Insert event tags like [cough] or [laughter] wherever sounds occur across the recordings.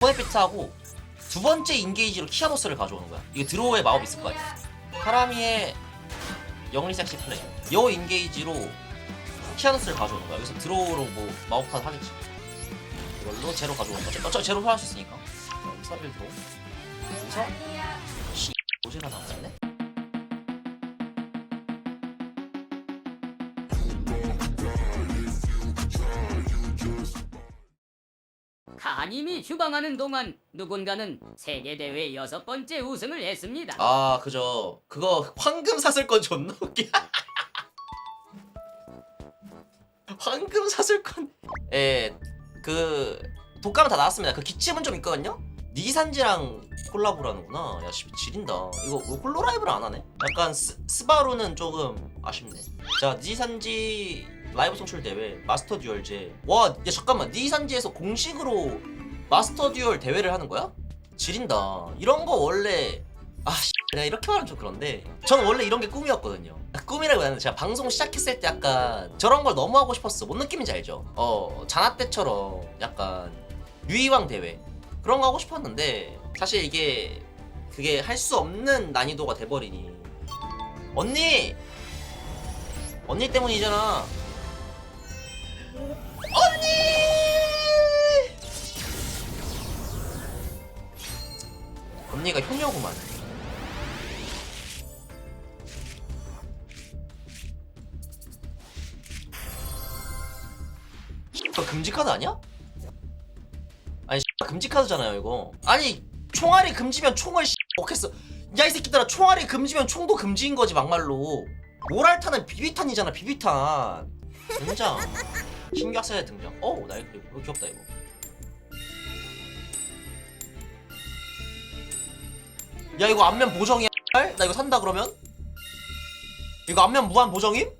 포에피트하고 두 번째 인게이지로 키아노스를 가져오는 거야. 이게 드로우의 마법 있을 거 아니야. 카라미의 영리 섹시 플레이. 요 인게이지로 키아노스를 가져오는 거야. 여기서 드로우로 뭐 마법 카드 하겠지. 이걸로 제로 가져오는 거죠. 어차피 제로 할수 있으니까. 여기서 1 드로우. 씨 오지가 나왔네. 카님이 휴방하는 동안 누군가는 세계대회 여섯 번째 우승을 했습니다. 아 그죠. 그거 황금 사슬건 존나 웃겨. [laughs] 황금 사슬건. 예, 그 독감은 다 나왔습니다. 그 기침은 좀 있거든요. 니산지랑 콜라보라는구나. 야, 씨, 지린다. 이거 홀로라이브를 안 하네. 약간 스, 스바루는 조금 아쉽네. 자, 니산지 라이브 송출 대회 마스터 듀얼제. 와, 야 잠깐만. 니산지에서 공식으로 마스터 듀얼 대회를 하는 거야? 지린다. 이런 거 원래 아, 씨, 내가 이렇게 말하면 좀 그런데 저는 원래 이런 게 꿈이었거든요. 꿈이라고 하는 제가 방송 시작했을 때 약간 저런 걸 너무 하고 싶었어. 뭔 느낌인지 알죠? 어, 자나 때처럼 약간 유이왕 대회 그런 거 하고 싶었는데 사실 이게 그게 할 수 없는 난이도가 돼버리니 언니 언니 때문이잖아. 언니가 효녀구만. 이거 금지 카드 아니야? 아니 금지 카드잖아요 이거. 아니 총알이 금지면 총을 먹겠어. 야 이 새끼들아 총알이 금지면 총도 금지인 거지 막말로. 모랄탄은 비비탄이잖아 비비탄. 등장. [laughs] 신격사의 등장. 어우 나 이거 귀엽다 이거. 야 이거 앞면 보정이야? 나 이거 산다 그러면? 이거 앞면 무한 보정임?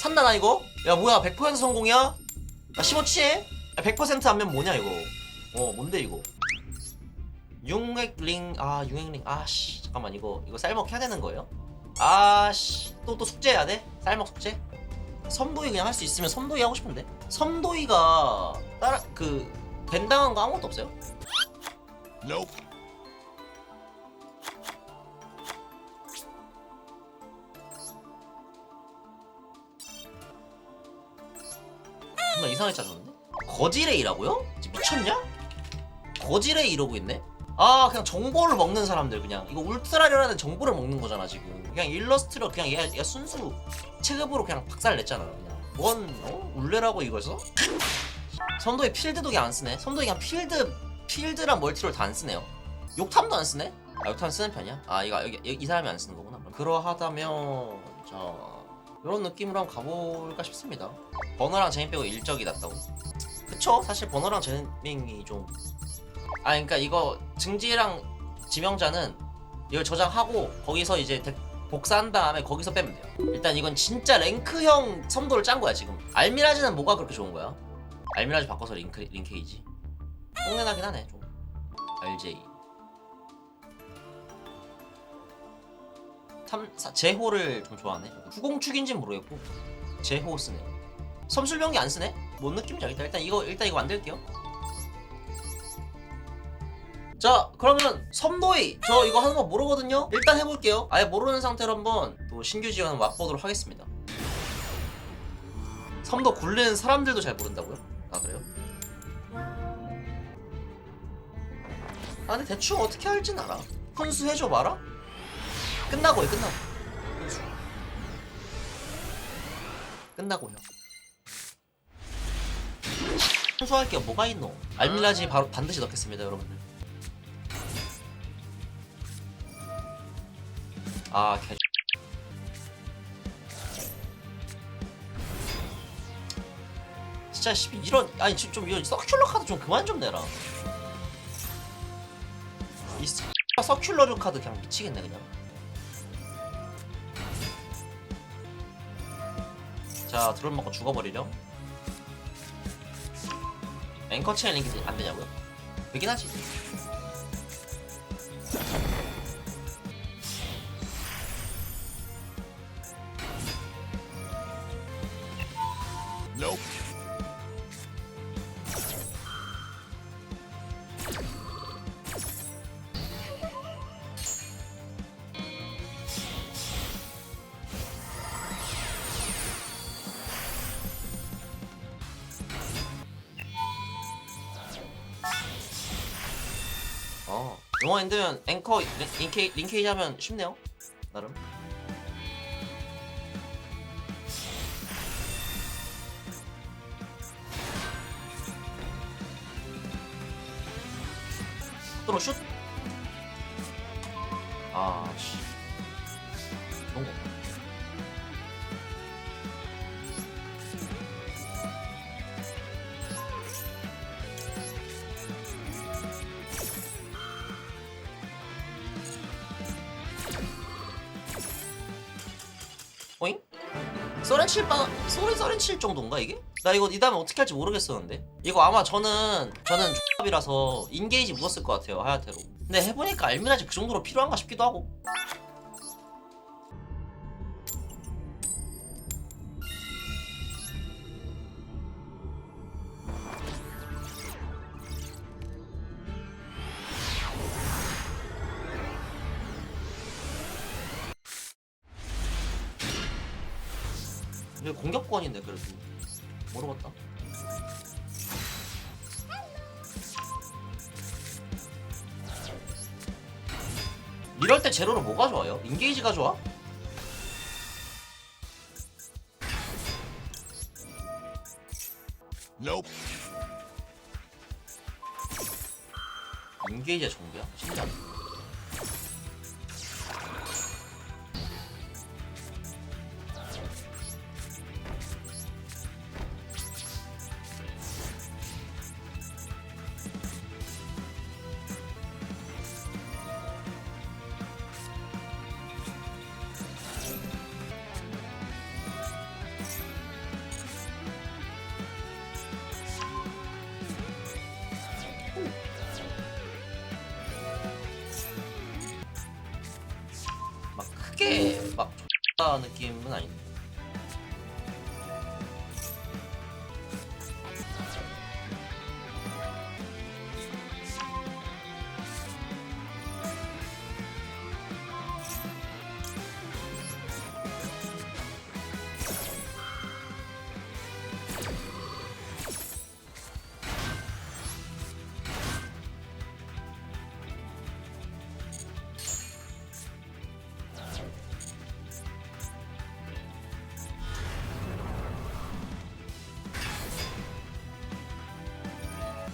산다 나 이거? 야 뭐야 100% 성공이야? 나 15치해? 100% 앞면 뭐냐 이거 어 뭔데 이거 융액링 아 융액링 아씨 잠깐만 이거 이거 쌀먹 해야 되는 거예요? 아씨 또 또 숙제해야 돼? 쌀먹 숙제? 섬도이 그냥 할 수 있으면 섬도이 하고 싶은데 섬도이가 따라 그 벤당한 거 아무것도 없어요? 정말 이상하게 짜줬는데? 거지레이라고요? 미쳤냐? 거지레이 이러고 있네? 아 그냥 정보를 먹는 사람들 그냥 이거 울트라리라는 정보를 먹는 거잖아 지금 그냥 일러스트로 그냥 얘가, 얘가 순수 체급으로 그냥 박살 냈잖아 그냥 뭔 어? 울레라고 이거서? 선도이 필드도 그냥 안 쓰네 선도이 그냥 필드 필드랑 멀티를 다 안 쓰네요 욕탐도 안 쓰네? 아 욕탐 쓰는 편이야? 아 이거 여기, 이 사람이 안 쓰는 거구나 그러하다면 자 이런 느낌으로 한번 가볼까 싶습니다. 버너랑 제인 빼고 일적이 낫다고. 그쵸? 사실 버너랑 제밍이 좀 아 그러니까 이거 증지랑 지명자는 이걸 저장하고 거기서 이제 덱 복사한 다음에 거기서 빼면 돼요. 일단 이건 진짜 랭크형 섬도를 짠 거야 지금. 알미라지는 뭐가 그렇게 좋은 거야? 알미라지 바꿔서 링크, 링케이지. 똥내나긴 하네 좀. RJ 탐, 사, 제호를 좀 좋아하네? 후공축인진 모르겠고 제호 쓰네. 섬술병기 안 쓰네? 뭔 느낌인지 알겠다. 일단 이거 일단 이거 만들게요. 자 그러면 섬도이! 저 이거 하는 거 모르거든요? 일단 해볼게요. 아예 모르는 상태로 한번 또 신규 지원 맛보도록 하겠습니다. 섬도 굴리는 사람들도 잘 모른다고요? 아 그래요? 아 근데 대충 어떻게 할진 알아. 훈수 해줘 봐라 끝나고 해 끝나고 끝나고요 게 뭐가 있노 알밀라지 바로 반드시 넣겠습니다 여러분들 아, 개. 진짜 씨 이런 아니 좀, 좀 이런 서큘러 카드 좀 그만 좀 내라. 이 씨, 서큘러 카드 그냥 미치겠네 그냥. 자 드론 먹고 죽어버리렴. 앵커 체인 링크 안 되냐고요? 되긴 하지. 영어 엔드면 앵커 링케, 링케이지 하면 쉽네요. 나름. 또로 슛 서렌 7바 소리 서렌 7 정도인가 이게? 나 이거 이 다음에 어떻게 할지 모르겠었는데. 이거 아마 저는 저는 X이라서 인게이지 묻었을 것 같아요 하야테로 근데 해보니까 알미나지 그 정도로 필요한가 싶기도 하고 이럴 때 제로는 뭐가 좋아요? 인게이지가 좋아? 인게이지가 정비 X다 느낌은 아닌데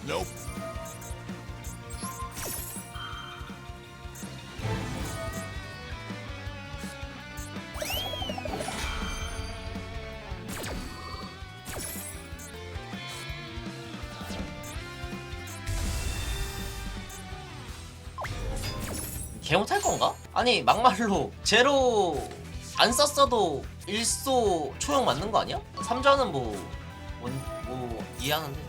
Nope. 개 못할 건가? 아니 막말로 제로 안 썼어도 일소 초용 맞는 거 아니야? 3전은 뭐, 원, 뭐 이해하는데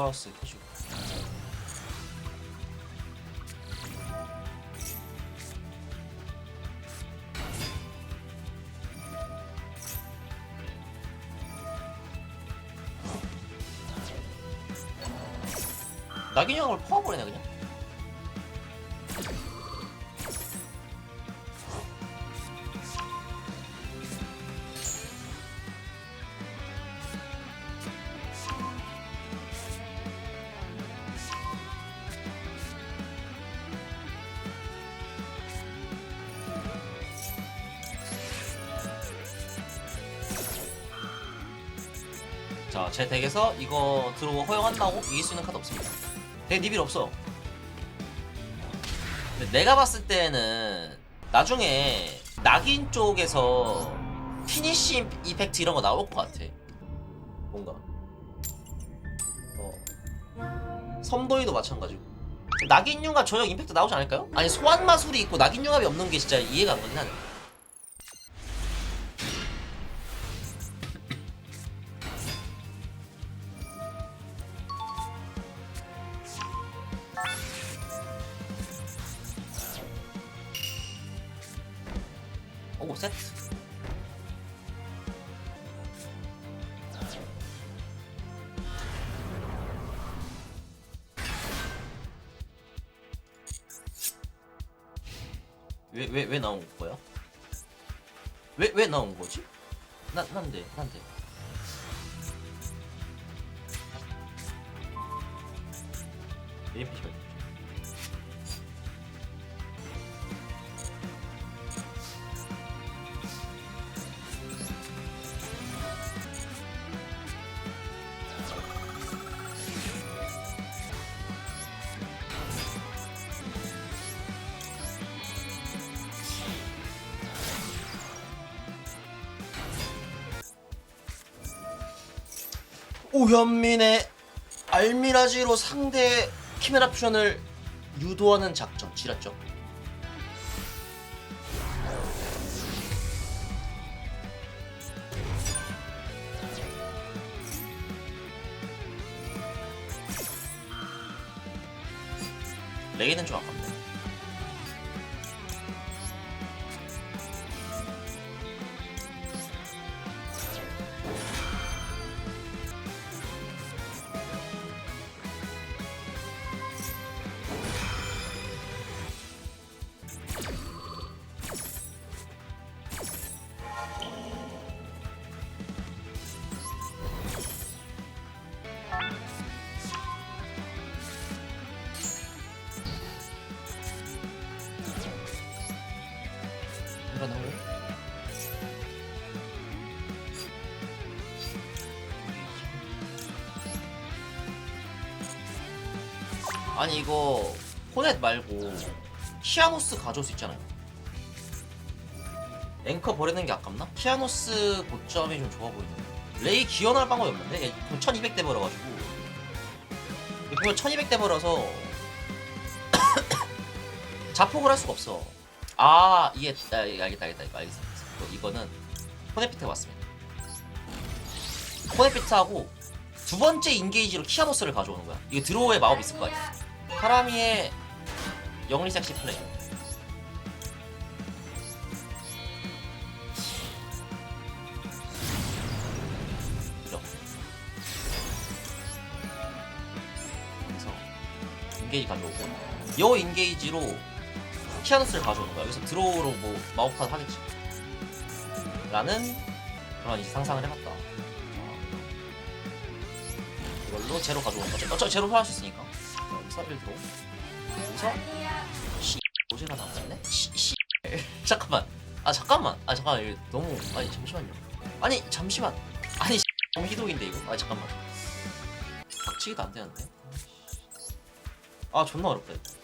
플러스 해주고 낙인형을 자, 제 덱에서 이거 들어오고 허용한다고 이길 수 있는 카드 없습니다. 덱 리빌 없어. 근데 내가 봤을 때는 나중에 낙인 쪽에서 피니쉬 이펙트 이런 거 나올 것 같아. 뭔가. 어. 섬도이도 마찬가지고. 낙인 융합 저역 임팩트 나오지 않을까요? 아니 소환 마술이 있고 낙인 융합이 없는 게 진짜 이해가 안 가긴 하네. 왜왜왜 나온 거야? 왜 왜 나온 거지? 나 난데 난데 오현민의 알미라지로 상대 키메라 퓨전을 유도하는 작전 지렸죠. 레이는 좀 아깝네. 아니 이거 포넷 말고 키아노스 가져올 수 있잖아요. 앵커 버리는 게 아깝나? 키아노스 고점이 좀 좋아 보이네 레이 기어날 방법이 없는데? 얘 1200대 벌어가지고. 이거 1200대 벌어서 [coughs] 자폭을 할 수가 없어. 아 이게 아, 알겠다 알겠다 이거 알겠어 이거, 이거는 코네피트가 맞습니다. 코네피트하고 두 번째 인게이지로 키아노스를 가져오는 거야. 이거 드로우의 마법이 있을 거 아니야 카라미의 영리 섹시 플레이? 그래서 인게이지 가져오고 요 인게이지로 키아노스를 가져오는 거야. 여기서 드로우로 뭐 마우카드 하겠지. 라는 그런 이제 상상을 해봤다. 어. 이걸로 제로 가져오는 거죠. 어차피 제로 소화할 수 있으니까. 여기서 1 드로우. 여기서 씨 오제가 나왔네. 씨, 씨. [laughs] 잠깐만. 아 잠깐만. 아 잠깐만. 이거 너무 아니 잠시만요. 아니 잠시만. 아니 씨, 너무 희동인데 이거. 아 잠깐만. 박치기도 안 되는데. 아 존나 어렵다 이거.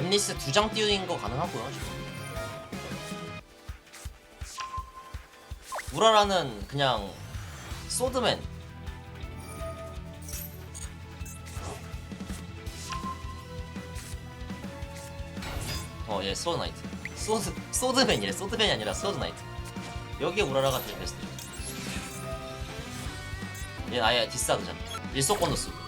랩리스 두 장 띄우는 거 가능하고요 지금. 우라라는 그냥 소드맨. 어얘 소드 나이트. 소드 소드맨이래. 소드맨이 아니라 소드 나이트. 여기에 우라라가 제일 베스트죠 얘는 아예 디스하드잖아 일속권도 쓰고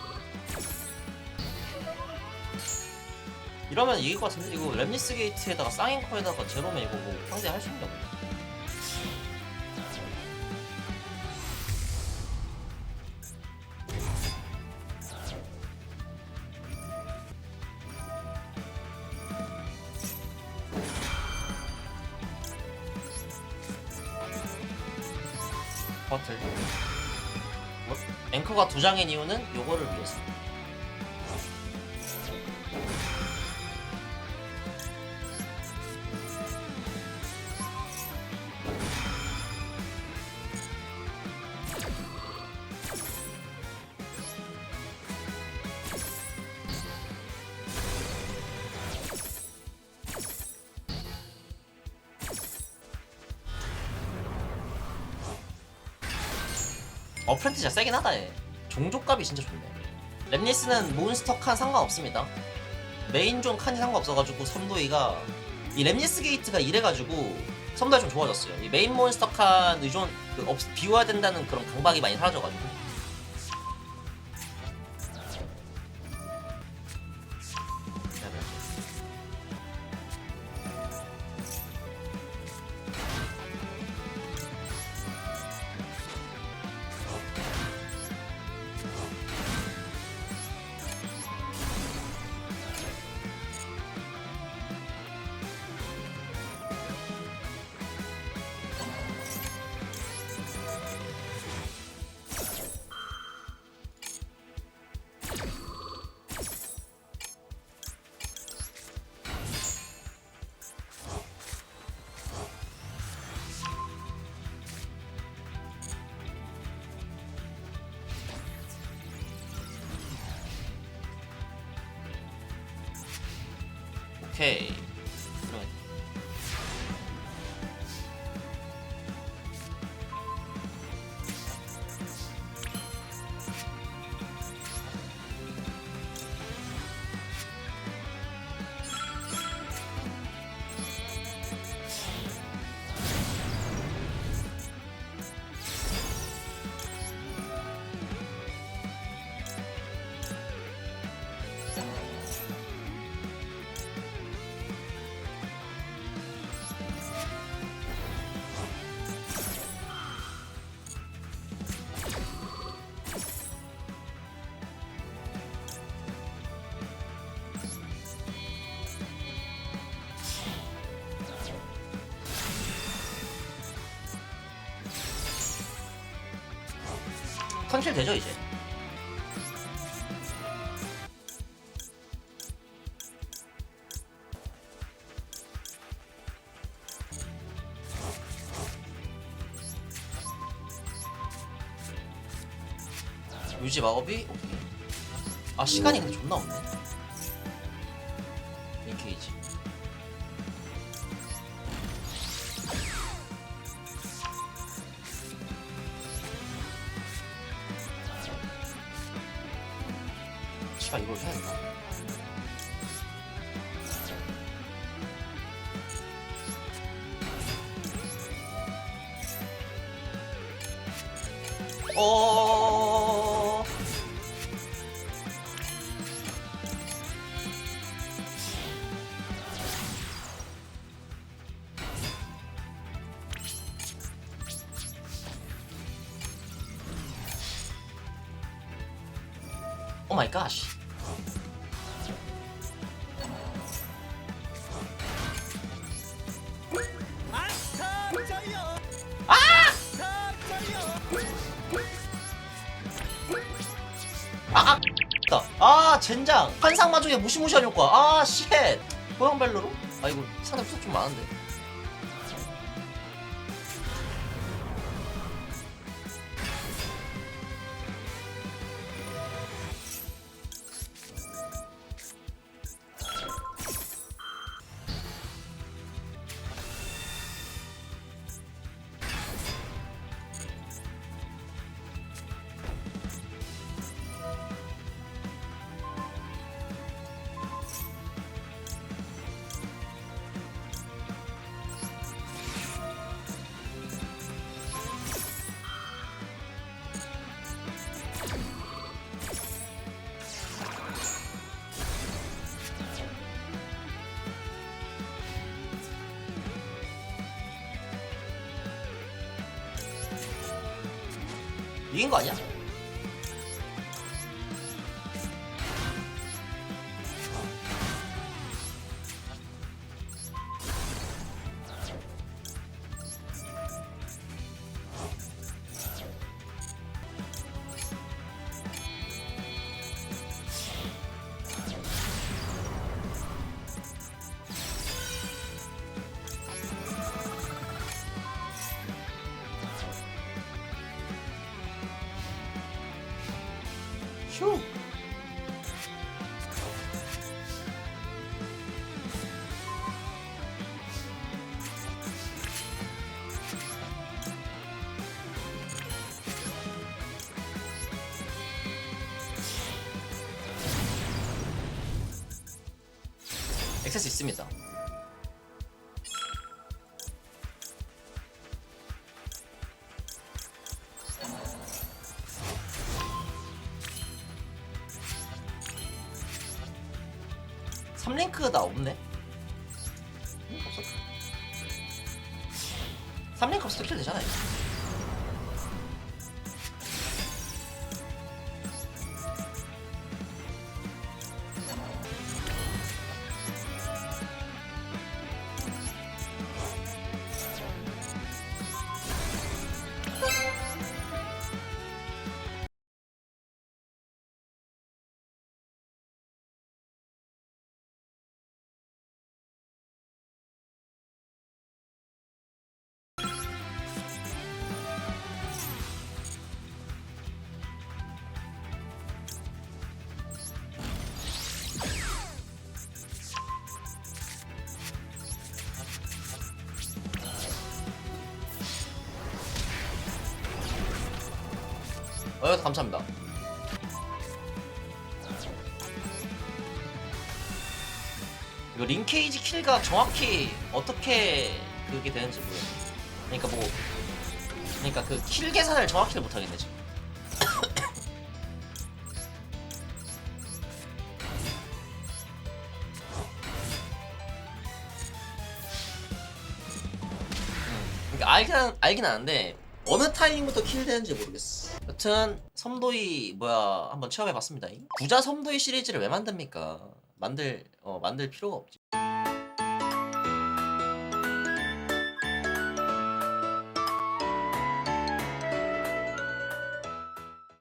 이러면 이길 것 같은데 이거 램니스 게이트에다가 쌍인코에다가 제로면 이거 뭐 상대 할 수 있나 보네. 버틀 뭐, 앵커가 두 장인 이유는 요거를 위해서. 어 프렌트 진짜 세긴 하다 얘. 종족값이 진짜 좋네. 랩니스는 몬스터 칸 상관없습니다. 메인존 칸이 상관없어가지고 섬도이가 이 랩니스 게이트가 이래가지고 섬도이 좀 좋아졌어요. 이 메인 몬스터 칸 의존 그 없, 비워야 된다는 그런 강박이 많이 사라져가지고 오 컨실 되죠 이제? 유지 마법이? 오케이. 아 시간이 근데 존나 없네 어. 오 마이 갓. 아, 젠장. 환상마족의 무시무시한 효과. 아, 쉣. 고양벨로로? 아, 이거 상대 수좀 많은데. 이긴 거 액세스 있습니다. 어, 감사합니다. 이거 링케이지 킬가 정확히 어떻게 그게 되는지 모르겠네. 그러니까 뭐, 그러니까 그 킬 계산을 정확히 못 하겠네 지금. [coughs] 그러니까 알긴 아- 알긴 아는데 어느 타이밍부터 킬 되는지 모르겠어. 여튼 섬도이 뭐야 한번 체험해 봤습니다. 부자 섬도이 시리즈를 왜 만듭니까? 만들 어 만들 필요가 없지.